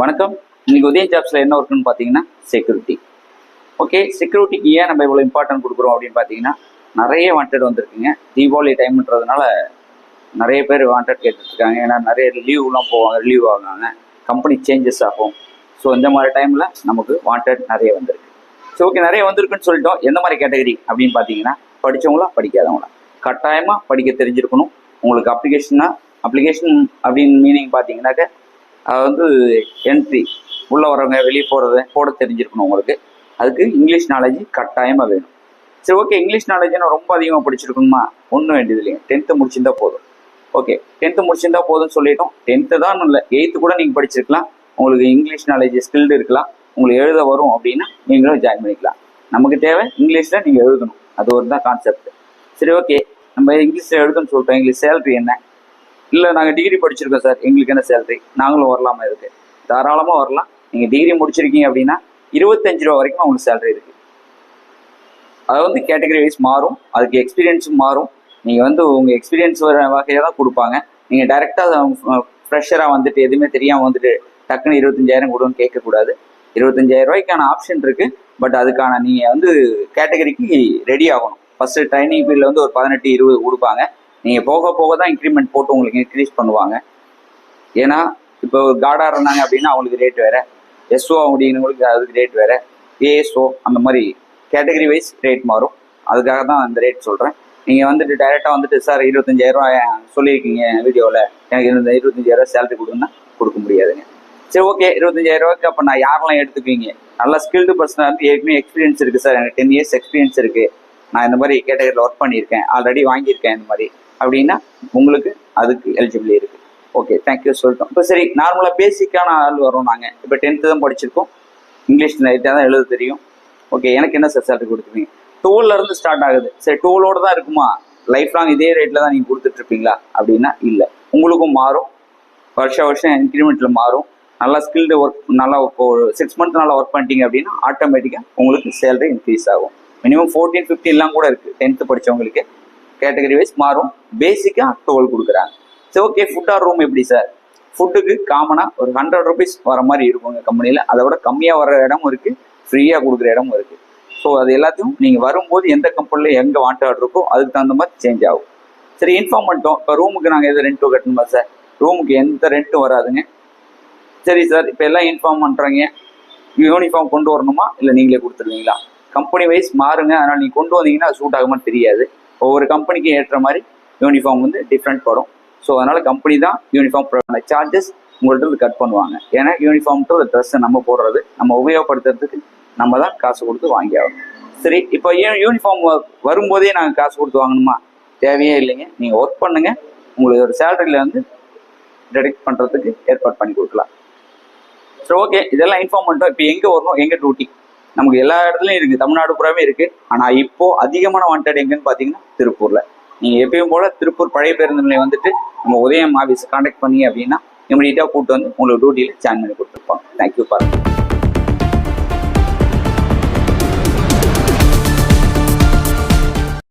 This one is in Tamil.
வணக்கம். இன்னைக்கு உதய ஜாப்ஸில் என்ன ஒர்க்குன்னு பார்த்தீங்கன்னா செக்யூரிட்டி ஓகே செக்யூரிட்டிக்கு ஏன் நம்ம இவ்வளோ இம்பார்ட்டன்ட் கொடுக்குறோம் அப்படின்னு பார்த்தீங்கன்னா நிறைய வாண்டட் வந்திருக்குங்க. தீபாவளி டைம்ன்றதுனால நிறைய பேர் வாண்டட் கேட்டுருக்காங்க ஏன்னா நிறைய லீவ்லாம் போவாங்க லீவ் ஆகுவாங்க கம்பெனி சேஞ்சஸ் ஆகும். ஸோ இந்த மாதிரி டைமில் நமக்கு வாண்டட் நிறைய வந்திருக்கு. ஸோ ஓகே நிறைய வந்திருக்குன்னு சொல்லிட்டோம். எந்த மாதிரி கேட்டகரி அப்படின்னு பார்த்தீங்கன்னா படித்தவங்களா படிக்காதவங்களா? கட்டாயமாக படிக்க தெரிஞ்சிருக்கணும். உங்களுக்கு அப்ளிகேஷன்னா அப்ளிகேஷன் அப்படின்னு மீனிங் பார்த்தீங்கன்னாக்க அது வந்து என்ட்ரி உள்ளே வரவங்க வெளியே போகிறத போட தெரிஞ்சிருக்கணும் உங்களுக்கு. அதுக்கு இங்கிலீஷ் நாலேஜ் கட்டாயமாக வேணும். சரி ஓகே இங்கிலீஷ் நாலேஜ் ரொம்ப அதிகமாக படிச்சிருக்கணுமா? ஒன்றும் வேண்டியது இல்லைங்க. டென்த்து முடிச்சிருந்தா போதும். ஓகே டென்த்து முடிச்சிருந்தா போதும்னு சொல்லிட்டோம். டென்த்து தான் இல்லை. எயித்து கூட நீங்கள் படிச்சிருக்கலாம். உங்களுக்கு இங்கிலீஷ் நாலேஜ் ஸ்கில்டு இருக்கலாம். உங்களுக்கு எழுத வரும் அப்படின்னா நீங்களும் ஜாயின் பண்ணிக்கலாம். நமக்கு தேவை இங்கிலீஷில் நீங்கள் எழுதணும். அது ஒரு தான் கான்செப்ட் சரி ஓகே நம்ம இங்கிலீஷில் எழுதணும்னு சொல்லிட்டோம். இங்கிலீஷ் சேலரி என்ன? இல்லை நாங்கள் டிகிரி படிச்சிருக்கோம் சார் எங்களுக்கு என்ன சேலரி நாங்களும் வரலாமா இருக்கு தாராளமாக வரலாம். நீங்கள் டிகிரி முடிச்சிருக்கீங்க அப்படின்னா இருபத்தஞ்சு ரூபா வரைக்கும் உங்களுக்கு சேலரி இருக்கு. அது வந்து கேட்டகரி வைஸ் மாறும். அதுக்கு எக்ஸ்பீரியன்ஸும் மாறும். நீங்கள் வந்து உங்கள் எக்ஸ்பீரியன்ஸ் வர வகையாக தான் கொடுப்பாங்க. நீங்கள் டைரெக்டாக ஃப்ரெஷராக வந்துட்டு எதுவுமே தெரியாமல் வந்துட்டு டக்குன்னு இருபத்தஞ்சாயிரம் கொடுன்னு கேட்கக்கூடாது. இருபத்தஞ்சாயிரம் ரூபாய்க்கான ஆப்ஷன் இருக்குது பட் அதுக்கான நீங்கள் வந்து கேட்டகரிக்கு ரெடி ஆகணும். ஃபஸ்ட்டு ட்ரைனிங் பீரியடில் வந்து ஒரு பதினெட்டு இருபது கொடுப்பாங்க. நீங்கள் போக போக தான் இன்க்ரிமெண்ட் போட்டு உங்களுக்கு இன்க்ரீஸ் பண்ணுவாங்க. ஏன்னா இப்போ கார்டாக இருந்தாங்க அப்படின்னா அவங்களுக்கு ரேட் வேறு. எஸ்ஓ அப்படிங்கிறவங்களுக்கு அதுக்கு ரேட் வேறு. ஏஎஸ்ஓ அந்த மாதிரி கேட்டகரி வைஸ் ரேட் மாறும். அதுக்காக தான் அந்த ரேட் சொல்கிறேன் நீங்கள் வந்துட்டு டைரெக்டாக வந்துட்டு சார் இருபத்தஞ்சாயிரரூவா சொல்லியிருக்கீங்க வீடியோவில் எனக்கு இருந்த இருபத்தஞ்சாயிரரூவா சேலரி கொடுங்கன்னா கொடுக்க முடியாதுங்க. சரி ஓகே இருபத்தஞ்சாயிரரூவாக்கு அப்போ நான் யாரெல்லாம் எடுத்துக்குவீங்க? நல்லா ஸ்கில்டு பர்சனாக இருந்து ஏற்கனவே எக்ஸ்பீரியன்ஸ் இருக்குது சார் எனக்கு டென் இயர்ஸ் எக்ஸ்பீரியன்ஸ் இருக்குது நான் இந்த மாதிரி கேட்டகரியில் ஒர்க் பண்ணியிருக்கேன். ஆல்ரெடி வாங்கியிருக்கேன் இந்த மாதிரி. அப்படின்னா உங்களுக்கு அதுக்கு எலிஜிபிள் இருக்குது ஓகே தேங்க்யூ சொல்லிட்டோம். இப்போ சரி நார்மலாக பேசிக்கான ஆள் வரோம் நாங்கள் இப்போ டென்த்து தான் படிச்சிருக்கோம். இங்கிலீஷ் லைட்டாக தான் எழுத தெரியும். ஓகே எனக்கு என்ன சார் சேலரி கொடுத்துருவீங்க டூல்ல இருந்து ஸ்டார்ட் ஆகுது. சரி டூலோட தான் இருக்குமா? லைஃப் லாங் இதே ரேட்டில் தான் நீங்கள் கொடுத்துட்ருப்பீங்களா அப்படின்னா இல்லை. உங்களுக்கும் மாறும். வருஷ வருஷம் இன்க்ரிமெண்ட்டில் மாறும். நல்லா ஸ்கில்டு ஒர்க் நல்லா ஒரு சிக்ஸ் மந்த் நல்லா ஒர்க் பண்ணிட்டீங்க அப்படின்னா ஆட்டோமேட்டிக்காக உங்களுக்கு சேலரி இன்க்ரீஸ் ஆகும். மினிமம் ஃபோர்டீன் ஃபிஃப்டின்லாம் கூட இருக்குது டென்த்து படித்தவங்களுக்கு கேட்டகரி வைஸ் மாறும். பேசிக்காக டுவெல் கொடுக்குறாங்க. சரி ஓகே ஃபுட் ஆர் ரூம் எப்படி சார் ஃபுட்டுக்கு காமனாக ஒரு ஹண்ட்ரட் ருபீஸ் வர மாதிரி இருக்குங்க கம்பெனியில் அதை விட கம்மியாக வர இடமும் இருக்குது ஃப்ரீயாக கொடுக்குற இடமும் இருக்குது ஸோ அது எல்லாத்தையும் நீங்கள் வரும்போது எந்த கம்பெனியில் எங்கே வாண்டட் இருக்கோ அதுக்கு தகுந்த மாதிரி சேஞ்ச் ஆகும். சரி இன்ஃபார்ம் பண்ணிட்டோம். இப்போ ரூமுக்கு நாங்கள் எது ரெண்ட்டும் கட்டணுமா சார் ரூமுக்கு எந்த ரெண்ட்டும் வராதுங்க. சரி சார் இப்போ எல்லாம் இன்ஃபார்ம் பண்ணுறாங்க யூனிஃபார்ம் கொண்டு வரணுமா? இல்லை நீங்களே கொடுத்துருவீங்களா கம்பெனி வைஸ் மாறுங்க. அதனால் நீங்கள் கொண்டு வந்தீங்கன்னா சூட் ஆகுமா தெரியாது. ஒவ்வொரு கம்பெனிக்கும் ஏற்ற மாதிரி யூனிஃபார்ம் வந்து டிஃப்ரெண்ட் படும். ஸோ அதனால் கம்பெனி தான் யூனிஃபார்ம் சார்ஜஸ் உங்கள்கிட்ட கட் பண்ணுவாங்க. ஏன்னா யூனிஃபார்ம்ன்றது ட்ரெஸ்ஸை நம்ம போடுறது நம்ம உபயோகப்படுத்துறதுக்கு நம்ம தான் காசு கொடுத்து வாங்கி ஆகணும். சரி இப்போ ஏன் யூனிஃபார்ம் வரும்போதே நாங்கள் காசு கொடுத்து வாங்கணுமா? தேவையே இல்லைங்க. நீங்கள் ஒர்க் பண்ணுங்கள் உங்களுக்கு ஒரு சேலரியில் வந்து டெடெக்ட் பண்ணுறதுக்கு ஏற்பாடு பண்ணி கொடுக்கலாம். சரி ஓகே இதெல்லாம் இன்ஃபார்ம் பண்ணிட்டோம். இப்போ எங்கே வரணும்? எங்கே டியூட்டி நமக்கு எல்லா இடத்துலையும் இருக்குது தமிழ்நாடு பூராவே இருக்குது ஆனால் இப்போ அதிகமான வாண்டட் எங்கன்னு பார்த்தீங்கன்னா திருப்பூரில். நீங்கள் எப்பயும் போல் திருப்பூர் பழைய பேருந்து நிலையம் வந்துட்டு நம்ம உதயம் ஆஃபீஸ் காண்டாக்ட் பண்ணி அப்படின்னா இமீடியட்டாக கூப்பிட்டு வந்து உங்களுக்கு டியூட்டியில் ஜாயின் பண்ணி கொடுத்துருப்பாங்க. தேங்க்யூ பாருங்க